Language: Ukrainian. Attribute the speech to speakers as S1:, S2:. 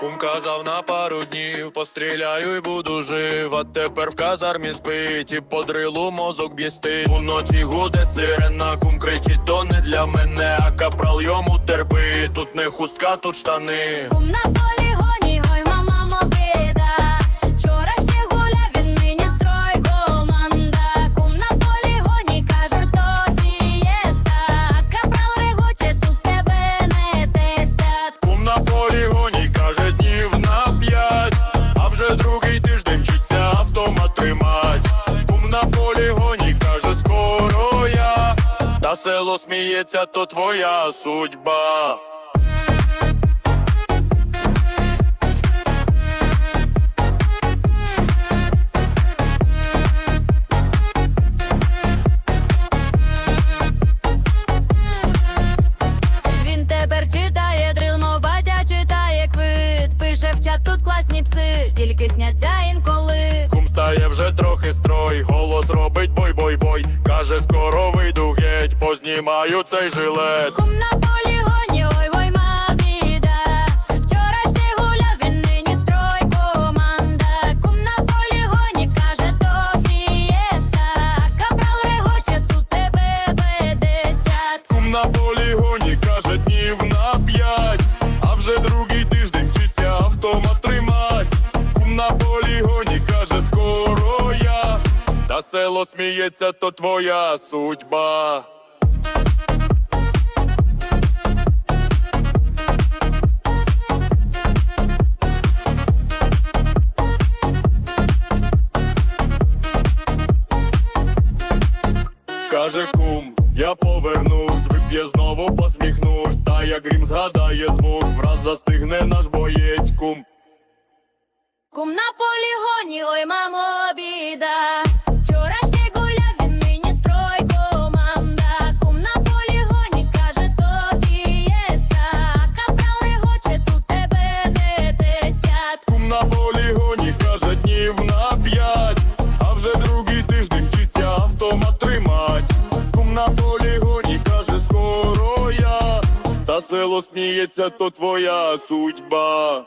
S1: Кум казав на пару днів, постріляю і буду жив. А тепер в казармі спить і по мозок б'їсти. Уночі гуде сирена, кум кричить, то не для мене, а капрал йому терпи. Тут не хустка, тут штани.
S2: Кум на полігоні,
S1: село сміється, то твоя судьба.
S2: Він тепер читає дрил, батя читає квит. Пише в чат тут класні пси, тільки сняться інколи.
S1: Кум стає вже трохи строй, голос робить бой-бой-бой. Каже, скоро геть, познімаю цей жилет.
S2: Кум на полігоні, ой, ой, біда. Вчора ще гуляв, він нині строй команда. Кум на полігоні, каже, то фієста. Капрал регоче, тут тебе бедестять.
S1: Кум на полігоні каже днів на п'ять, а вже другий тиждень вчиться автомат тримать. Кум на полігоні каже, скоро я. Та село сміється, то твоя судьба. Я повернусь, вип'є знову посміхнусь, та як грім згадає звук, враз застигне наш боєць кум.
S2: Кум на полігоні, ой, мамо,
S1: село сміється, то твоя судьба.